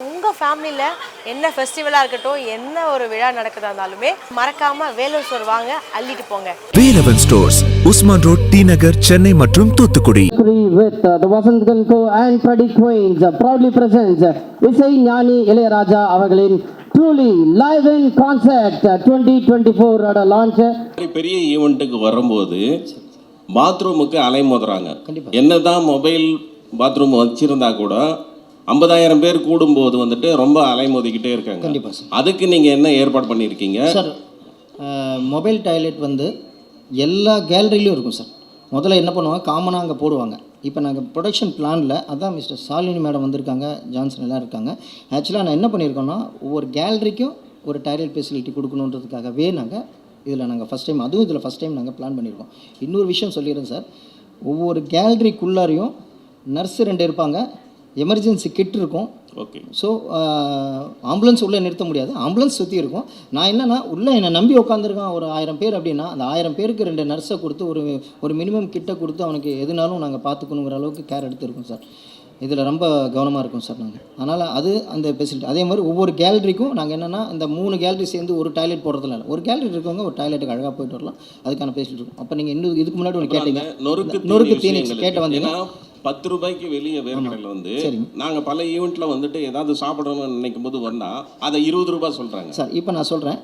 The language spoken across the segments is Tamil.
உங்கள் ஃபேமிலியில் என்ன ஃபெஸ்டிவலாக இருக்கட்டும் என்ன ஒரு விழா நடக்குதா இருந்தாலுமே மறக்காமல் வேலூர் ஸ்டோர் வாங்க அள்ளிட்டு போங்க. Velavan stores Usman road T Nagar Chennai மற்றும் Thoothukudi. With uh, the Vasant Ganko and Freddie Queens uh, proudly presents uh, இசை ஞானி இளையராஜா அவர்களின் ட்ரூலி லைவ் இன் கான்சர்ட் 2024 ஓட லான்ச் மாதிரி பெரிய ஈவெண்ட்டுக்கு வரும்போது பாத்ரூமுக்கு அலைமோதுறாங்க என்னதான் மொபைல் பாத்ரூம் வச்சிருந்தா கூட ஐம்பதாயிரம் பேர் கூடும்போது வந்துட்டு ரொம்ப அலைமோதிக்கிட்டே இருக்காங்க. கண்டிப்பா சார். அதுக்கு நீங்க என்ன ஏற்பாடு பண்ணியிருக்கீங்க? சார் மொபைல் டாய்லெட் வந்து எல்லா கேலரிலையும் இருக்கும் சார். முதல்ல என்ன பண்ணுவாங்க? காமனாக அங்கே போடுவாங்க. இப்போ நாங்கள் ப்ரொடக்ஷன் பிளானில் அதான் மிஸ்டர் சாலினி மேடம் வந்திருக்காங்க. ஜான்சன் எல்லாம் இருக்காங்க. ஆக்சுவலாக நான் என்ன பண்ணியிருக்கோன்னா ஒவ்வொரு கேலரிக்கும் ஒரு டாய்லெட் ஃபெசிலிட்டி கொடுக்கணுன்றதுக்காகவே நாங்கள் இதில் நாங்கள் ஃபஸ்ட் டைம் அதுவும் இதில் ஃபஸ்ட் டைம் நாங்கள் பிளான் பண்ணியிருக்கோம். இன்னொரு விஷயம் சொல்லிடுறேன் சார். ஒவ்வொரு கேலரிக்குள்ளாரையும் நர்ஸு ரெண்டு இருப்பாங்க. எமர்ஜென்சி கிட் இருக்கும். ஓகே ஸோ ஆம்புலன்ஸ் உள்ளே நிறுத்த முடியாது. ஆம்புலன்ஸ் சுற்றி இருக்கும். நான் என்னன்னா உள்ளே என்னை நம்பி உட்காந்துருக்கான் ஒரு ஆயிரம் பேர் அப்படின்னா அந்த ஆயிரம் பேருக்கு ரெண்டு நர்ஸை கொடுத்து ஒரு ஒரு மினிமம் கிட்ட கொடுத்து அவனுக்கு எதுனாலும் நாங்கள் பார்த்துக்கணுங்கிற அளவுக்கு கேர் எடுத்துருக்கோம் சார். இதில் ரொம்ப கவனமாக இருக்கும் சார் நாங்கள் அதனால் அது அந்த ஃபெசிலிட்டி அதே மாதிரி ஒவ்வொரு கேலரிக்கும் நாங்கள் என்னென்னா இந்த மூணு கேலரி சேர்ந்து ஒரு டாய்லெட் போடுறதுல இல்லை. ஒரு கேலரி இருக்கவங்க ஒரு டாய்லெட்டுக்கு அழகாக போயிட்டு வரலாம். அதுக்கான ஃபெசிலிட்டி இருக்கும். அப்போ நீங்கள் இன்னும் இதுக்கு முன்னாடி ஒன்று கேட்டீங்க. நொறுக்கு நொறுக்கு தீனி கேட்ட இருக்கு. பத்து ரூபாய்க்கு வெளியே வேர்க்கடையில் வந்து நாங்க பல ஈவெண்ட்ல வந்துட்டு ஏதாவது சாப்பிடணும்னு நினைக்கும் போது வந்தா அதை இருபது ரூபாய் சொல்றாங்க. சார் இப்போ நான் சொல்கிறேன்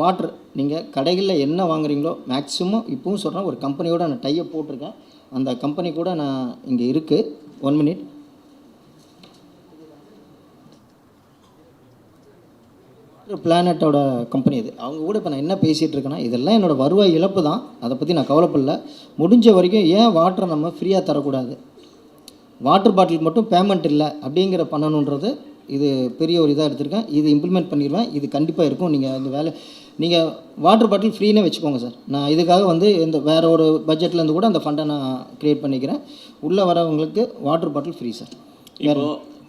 வாட்டர் நீங்கள் கடைகளில் என்ன வாங்குறீங்களோ மேக்ஸிமம் இப்பவும் சொல்கிறேன் ஒரு கம்பெனியோட நான் டைப் போட்டிருக்கேன். அந்த கம்பெனி கூட நான் இங்கே இருக்குது ஒன் மினிட் பிளானட்டோட கம்பெனி இது. அவங்க கூட இப்போ நான் என்ன பேசிகிட்டு இருக்கேன்னா இதெல்லாம் என்னோட வருவாய் இழப்பு தான் அதை பற்றி நான் கவலைப்படல. முடிஞ்ச வரைக்கும் ஏன் வாட்டரை நம்ம ஃப்ரீயாக தரக்கூடாது? வாட்டர் பாட்டில் மட்டும் பேமெண்ட் இல்லை அப்படிங்கிற பண்ணணுன்றது இது பெரிய ஒரு இதாக எடுத்திருக்கேன். இது இம்ப்ளிமெண்ட் பண்ணிடுவேன். இது கண்டிப்பாக இருக்கும். நீங்கள் இந்த வேலை நீங்கள் வாட்டர் பாட்டில் ஃப்ரீனே வச்சுக்கோங்க சார். நான் இதுக்காக வந்து இந்த வேற ஒரு பட்ஜெட்லேருந்து கூட அந்த ஃபண்டை நான் க்ரியேட் பண்ணிக்கிறேன். உள்ளே வரவங்களுக்கு வாட்டர் பாட்டில் ஃப்ரீ சார். இப்போ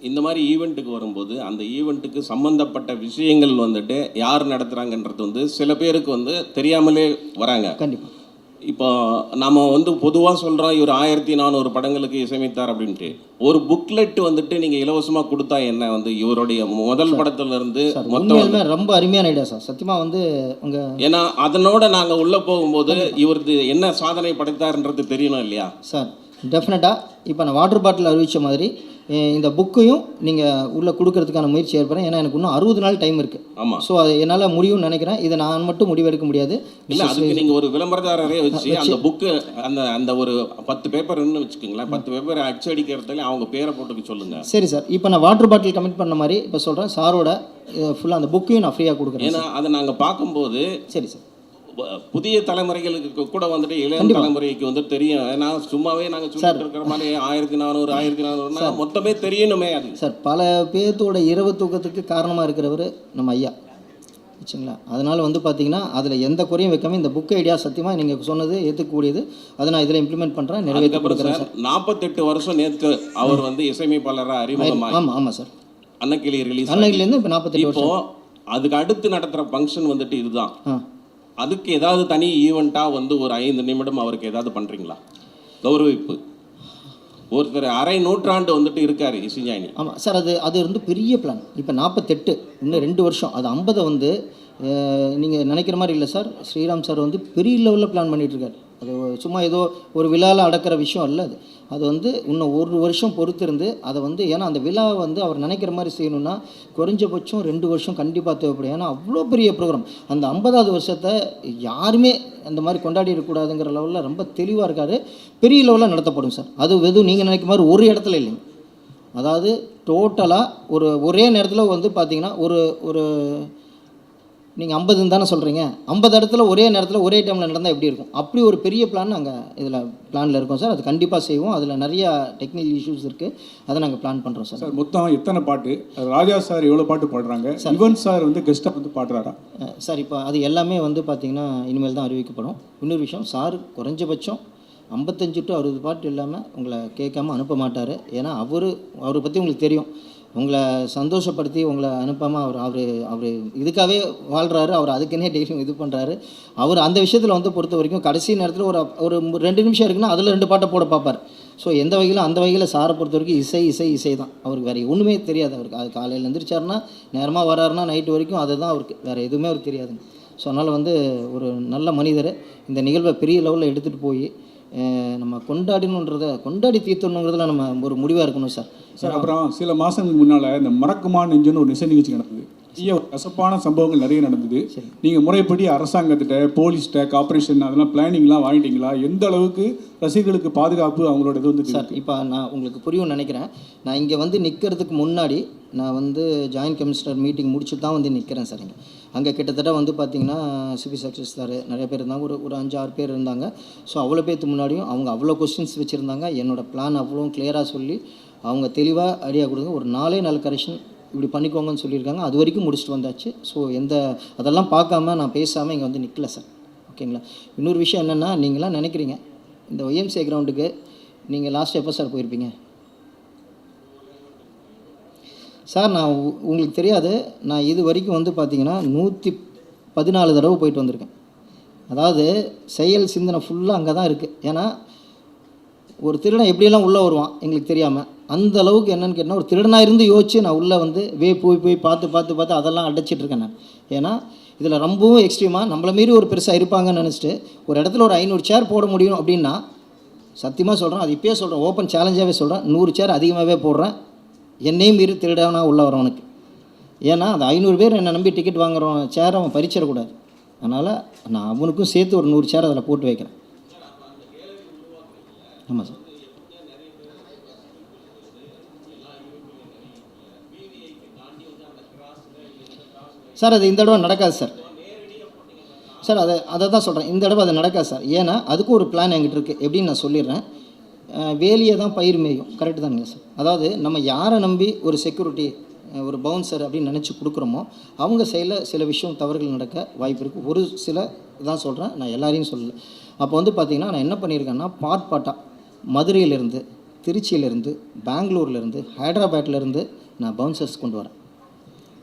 இந்த மாதிரி ஈவெண்ட்டுக்கு வரும்போது அந்த ஈவெண்ட்டுக்கு சம்பந்தப்பட்ட விஷயங்கள் வந்துட்டு யார் நடத்துகிறாங்கன்றது வந்து சில பேருக்கு வந்து தெரியாமலே வராங்க. கண்டிப்பாக இப்போ நாம வந்து பொதுவாக சொல்கிறோம் இவர் ஆயிரத்தி நானூறு படங்களுக்கு இசையமைத்தார் அப்படின்ட்டு. ஒரு புக்லெட் வந்துட்டு நீங்கள் இலவசமாக கொடுத்தா என்ன வந்து இவருடைய முதல் படத்துல இருந்து சார் மொத்தம் ரொம்ப அருமையான ஐடியா சார். சத்தியமாக வந்து உங்கள் ஏன்னா அதனோட நாங்கள் உள்ளே போகும்போது இவரது என்ன சாதனை படைத்தார்ன்றது தெரியணும் இல்லையா? சார் டெஃபினட்டாக இப்போ நான் வாட்டர் பாட்டில் அறிவித்த மாதிரி இந்த புக்கையும் நீங்கள் உள்ளே கொடுக்கறதுக்கான முயற்சி ஏற்படுறேன். ஏன்னா எனக்கு இன்னும் அறுபது நாள் டைம் இருக்குது ஆமாம் ஸோ அது என்னால் முடியும்னு நினைக்கிறேன். இதை நான் மட்டும் முடிவெடுக்க முடியாது. இல்ல அதுக்கு நீங்க ஒரு விளம்பரதாரரே வச்சு அந்த புக்கு அந்த அந்த ஒரு பத்து பேப்பர்னு வச்சுக்கோங்களேன். பத்து பேப்பர் அச்சடிக்கிறதுல அவங்க பேரை போட்டுக்க சொல்லுங்க. சரி சார். இப்போ நான் வாட்டர் பாட்டில் கமிட் பண்ண மாதிரி இப்போ சொல்கிறேன் சாரோட ஃபுல்லாக அந்த புக்கையும் நான் ஃப்ரீயாக கொடுக்குறேன் ஏன்னா அதை நாங்க பார்க்கும்போது சரி சார். புதிய தலைமுறைகளுக்கு கூட வந்துட்டு இளைய தலைமுறைக்கு வந்து தெரியும். ஏன்னா சும்மாவே நாங்க சொல்லிட்டு இருக்கிற மாதிரி ஆயிரத்தி நானூறு ஆயிரத்தி நானூறுனா மொத்தமே தெரியணுமே அது. சார் பல பேர்த்தோட இரவு தூக்கத்துக்கு காரணமாக இருக்கிறவர் நம்ம ஐயா. வச்சுங்களா? அதனால் வந்து பார்த்தீங்கன்னா அதில் எந்த குறையும் வைக்காம இந்த புக் ஐடியா சத்தியமாக நீங்கள் சொன்னது ஏற்றுக்கக்கூடியது அதை நான் இதில் இம்ப்ளிமெண்ட் பண்ணுறேன் நிறைவேற்றி கொடுக்குறேன் சார் நாற்பத்தெட்டு வருஷம் நேற்று அவர் வந்து இசையமைப்பாளராக அறிமுகமாகி. ஆமாம் ஆமாம் சார். அன்னக்கிளி ரிலீஸ் அன்னைக்குலேருந்து இப்போ நாற்பத்தெட்டு இப்போ வருஷம். அதுக்கு அடுத்து நடத்துற ஃபங்க்ஷன் வந்துட்டு இதுதான். அதுக்கு ஏதாவது தனி ஈவெண்ட்டாக வந்து ஒரு ஐந்து நிமிடம் அவருக்கு ஏதாவது பண்ணுறீங்களா கௌரவிப்பு. ஒருத்தர் அரை நூற்றாண்டு வந்துட்டு இருக்காரு இசைஞானி. ஆமாம் சார் அது அது வந்து பெரிய பிளான் இப்போ நாற்பத்தெட்டு இன்னும் ரெண்டு வருஷம். அது ஐம்பதை வந்து நீங்கள் நினைக்கிற மாதிரி இல்லை சார். ஸ்ரீராம் சார் வந்து பெரிய லெவலில் பிளான் பண்ணிகிட்டு இருக்காரு. அது சும்மா ஏதோ ஒரு விழாவில் அடக்கிற விஷயம் இல்லை அது. அது வந்து இன்னும் ஒரு வருஷம் பொறுத்திருந்து அதை வந்து ஏன்னா அந்த விழாவை வந்து அவர் நினைக்கிற மாதிரி செய்யணும்னா குறைஞ்சபட்சம் ரெண்டு வருஷம் கண்டிப்பாக தேவைப்படும். ஏன்னா அவ்வளோ பெரிய ப்ரோக்ராம் அந்த ஐம்பதாவது வருஷத்தை யாருமே அந்த மாதிரி கொண்டாடிடக்கூடாதுங்கிற லெவலில் ரொம்ப தெளிவாக இருக்காரு. பெரிய லெவலில் நடத்தப்படும் சார். அது எதுவும் நீங்கள் நினைக்கிற மாதிரி ஒரு இடத்துல இல்லைங்க. அதாவது டோட்டலாக ஒரு ஒரே நேரத்தில் வந்து பார்த்தீங்கன்னா ஒரு ஒரு நீங்கள் ஐம்பதுன்னு தானே சொல்கிறீங்க ஐம்பது இடத்துல ஒரே நேரத்தில் ஒரே டைமில் நடந்தால் எப்படி இருக்கும்? அப்படி ஒரு பெரிய பிளான் நாங்கள் இதில் பிளானில் இருக்கோம் சார். அது கண்டிப்பாக செய்வோம். அதில் நிறையா டெக்னிக்கல் இஷ்யூஸ் இருக்குது அதை நாங்கள் பிளான் பண்ணுறோம் சார். சார் மொத்தம் எத்தனை பாட்டு? ராஜா சார் எவ்வளோ பாட்டு பாடுறாங்க? யுவன் சார் வந்து கெஸ்ட்டாக வந்து பாடுறாரா? சார் இப்போ அது எல்லாமே வந்து பார்த்திங்கன்னா இனிமேல் தான் அறிவிக்கப்படும். இன்னொரு விஷயம் சார் குறைஞ்சபட்சம் ஐம்பத்தஞ்சு டு அறுபது பாட்டு இல்லாமல் உங்களை கேட்காம அனுப்ப மாட்டார். ஏன்னா அவர் அவரை பற்றி உங்களுக்கு தெரியும். உங்களை சந்தோஷப்படுத்தி உங்களை அனுப்பாமல் அவர் அவர் அவர் இதுக்காகவே வாழ்கிறாரு அவர் அதுக்குன்னே டெய்லியும் இது பண்ணுறாரு அவர் அந்த விஷயத்தில் வந்து பொறுத்த வரைக்கும் கடைசி நேரத்தில் ஒரு ஒரு ரெண்டு நிமிஷம் இருக்குன்னா அதில் ரெண்டு பாட்டை போட பார்ப்பார். ஸோ எந்த வகையிலும் அந்த வகையில் சாரை பொறுத்த வரைக்கும் இசை இசை இசை தான். அவருக்கு வேறு ஒன்றுமே தெரியாது அவருக்கு. அது காலையில் எழுந்திரிச்சாருன்னா நேரமாக வராருன்னா நைட்டு வரைக்கும் அதுதான் அவருக்கு. வேறு எதுவுமே அவருக்கு தெரியாதுங்க. ஸோ அதனால் வந்து ஒரு நல்ல மனிதர். இந்த நிகழ்வை பெரிய லெவலில் எடுத்துகிட்டு போய் நம்ம கொண்டாடினுன்றத கொண்டாடி தீர்த்தணுங்கிறதுல நம்ம ஒரு முடிவாக இருக்கணும் சார். சார் அப்புறம் சில மாதங்களுக்கு முன்னால் இந்த மறக்குமா நெஞ்சுன்னு ஒரு இசை நிகழ்ச்சி நடந்தது. நிறைய ஒரு கசப்பான சம்பவங்கள் நிறைய நடந்தது. நீங்க முறைப்படி அரசாங்கத்திட்ட போலீஸ்கிட்ட கார்பரேஷன் அதெல்லாம் பிளானிங்லாம் வாங்கிட்டீங்களா? எந்த அளவுக்கு ரசிகர்களுக்கு பாதுகாப்பு அவங்களோட இது வந்து சார் இப்போ நான் உங்களுக்கு புரியும்னு நினைக்கிறேன். நான் இங்கே வந்து நிற்கிறதுக்கு முன்னாடி நான் வந்து ஜாயின்ட் கமிஷனர் மீட்டிங் முடிச்சு தான் வந்து நிற்கிறேன் சார் இங்கே. அங்கே கிட்டத்தட்ட வந்து பார்த்தீங்கன்னா சிபி சக்ஸஸ் சார் நிறைய பேர் இருந்தாங்க. ஒரு ஒரு அஞ்சு ஆறு பேர் இருந்தாங்க. ஸோ அவ்வளோ பேர்த்து முன்னாடியும் அவங்க அவ்வளோ கொஸ்டின்ஸ் வச்சுருந்தாங்க. என்னோட பிளான் அவ்வளோ கிளியராக சொல்லி அவங்க தெளிவாக ஐடியா கொடுங்க. ஒரு நாலே நாலு கரெக்ஷன் இப்படி பண்ணிக்கோங்கன்னு சொல்லியிருக்காங்க. அது வரைக்கும் முடிச்சுட்டு வந்தாச்சு. ஸோ எந்த அதெல்லாம் பார்க்காம நான் பேசாமல் இங்கே வந்து நிற்கல சார் ஓகேங்களா இன்னொரு விஷயம் என்னென்னா நீங்களாம் நினைக்கிறீங்க இந்த ஒய்எம்சிஏ கிரவுண்டுக்கு நீங்கள் லாஸ்ட் எப்போ சார் போயிருப்பீங்க? சார் நான் உ- உங்களுக்கு தெரியாது. நான் இது வரைக்கும் வந்து பார்த்தீங்கன்னா நூற்றி பதினாலு தடவை போயிட்டு வந்திருக்கேன். அதாவது செயல் சிந்தனை ஃபுல்லாக அங்கே தான் இருக்குது ஏன்னா ஒரு திருடன் எப்படியெல்லாம் உள்ளே வருவான் எங்களுக்கு தெரியாமல் அந்த அளவுக்கு என்னன்னு கேட்டால் ஒரு திருடனாக இருந்து யோசிச்சு நான் உள்ளே வந்து வே போய் போய் பார்த்து பார்த்து பார்த்து அதெல்லாம் அடைச்சிட்டு இருக்கேன் நான். ஏன்னா இதில் ரொம்பவும் எக்ஸ்ட்ரீமாக நம்மளை மீறி ஒரு பெருசாக இருப்பாங்கன்னு நினச்சிட்டு ஒரு இடத்துல ஒரு ஐநூறு சேர் போட முடியும் அப்படின்னா சத்தியமாக சொல்கிறேன் அது இப்போயே சொல்கிறேன் ஓப்பன் சேலஞ்சாகவே சொல்கிறேன் நூறு சேர் அதிகமாகவே போடுறேன் என்னையும் மீறி திருடனா உள்ளே வரவனுக்கு ஏன்னா அந்த ஐநூறு பேர் என்னை நம்பி டிக்கெட் வாங்குறவன் சேர் அவன் பறிச்சிடக்கூடாது. அதனால் நான் அவனுக்கும் சேர்த்து ஒரு நூறு சேர் அதில் போட்டு வைக்கிறேன். ஆமாம் சார். சார் அது இந்த தடவை நடக்காது சார். சார் அதை அதை தான் சொல்கிறேன் இந்த தடவை அது நடக்காது சார். ஏன்னா அதுக்கும் ஒரு பிளான் என்கிட்ட இருக்குது எப்படின்னு நான் சொல்லிடுறேன். வேலியை தான் பயிர் மேயும். கரெக்டு தானுங்க சார். அதாவது நம்ம யாரை நம்பி ஒரு செக்யூரிட்டி ஒரு பவுன்சர் அப்படின்னு நினச்சி கொடுக்குறோமோ அவங்க செயலில் சில விஷயம் தவறுகள் நடக்க வாய்ப்பு இருக்குது ஒரு சில தான் சொல்கிறேன் நான் எல்லாரையும் சொல்லலை. அப்போ வந்து பார்த்திங்கன்னா நான் என்ன பண்ணியிருக்கேன்னா பாட் பாட்டாக மதுரையிலேருந்து திருச்சியிலேருந்து பெங்களூர்லேருந்து ஹைதராபாத்லேருந்து நான் பவுன்சர்ஸ் கொண்டு வரேன்.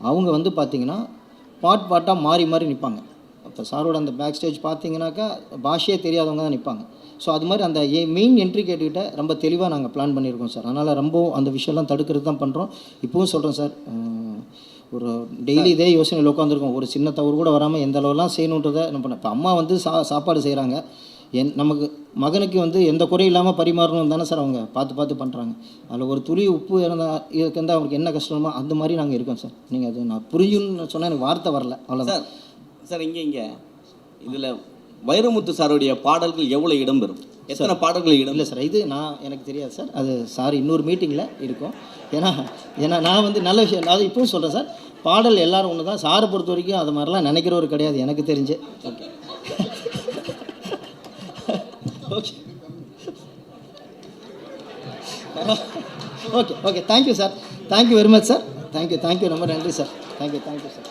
அவங்க வந்து பார்த்திங்கன்னா பாட் பாட்டாக மாறி மாறி நிற்பாங்க அப்போ சாரோட அந்த பேக் ஸ்டேஜ் பார்த்தீங்கன்னாக்கா பாஷையே தெரியாதவங்க தான் நிற்பாங்க ஸோ அது மாதிரி அந்த ஏ மெயின் என்ட்ரி கேட்டுக்கிட்ட ரொம்ப தெளிவாக நாங்கள் பிளான் பண்ணியிருக்கோம் சார். அதனால் ரொம்ப அந்த விஷயம்லாம் தடுக்கிறது தான் பண்ணுறோம் இப்போவும் சொல்கிறேன் சார். ஒரு டெய்லி இதே யோசனையில் உட்காந்துருக்கோம் ஒரு சின்ன தவறு கூட வராமல் எந்த அளவுலாம் செய்யணுன்றதை என்ன பண்ண இப்போ அம்மா வந்து சா சாப்பாடு செய்கிறாங்க என் நமக்கு மகனுக்கு வந்து எந்த குறையும் இல்லாமல் பரிமாறணும் தானே சார் அவங்க பார்த்து பார்த்து பண்ணுறாங்க அதில் ஒரு துளி உப்பு இருந்தால் வந்து அவங்களுக்கு என்ன கஷ்டமோ அந்த மாதிரி நாங்கள் இருக்கோம் சார். நீங்கள் அது நான் புரிஞ்சுன்னு சொன்னால் எனக்கு வார்த்தை வரல. அவ்வளோதான் சார் சார் இங்கே இங்கே. இதில் வைரமுத்து சாருடைய பாடல்கள் எவ்வளோ இடம்பெறும் எத்தனை பாடல்கள் இடம் இல்லை சார் இது நான் எனக்கு தெரியாது சார். அது சார் இன்னொரு மீட்டிங்கில் இருக்கும். ஏன்னா ஏன்னா நான் வந்து நல்ல விஷயம் அதாவது இப்பவும் சொல்கிறேன் சார். பாடல் எல்லாரும் ஒன்று தான் சாரை பொறுத்த வரைக்கும் அது மாதிரிலாம் நினைக்கிறவர் கிடையாது எனக்கு தெரிஞ்சு. Okay. Okay okay okay thank you sir thank you very much sir thank you thank you ரொம்ப நன்றி சார் தேங்க்யூ தேங்க்யூ சார்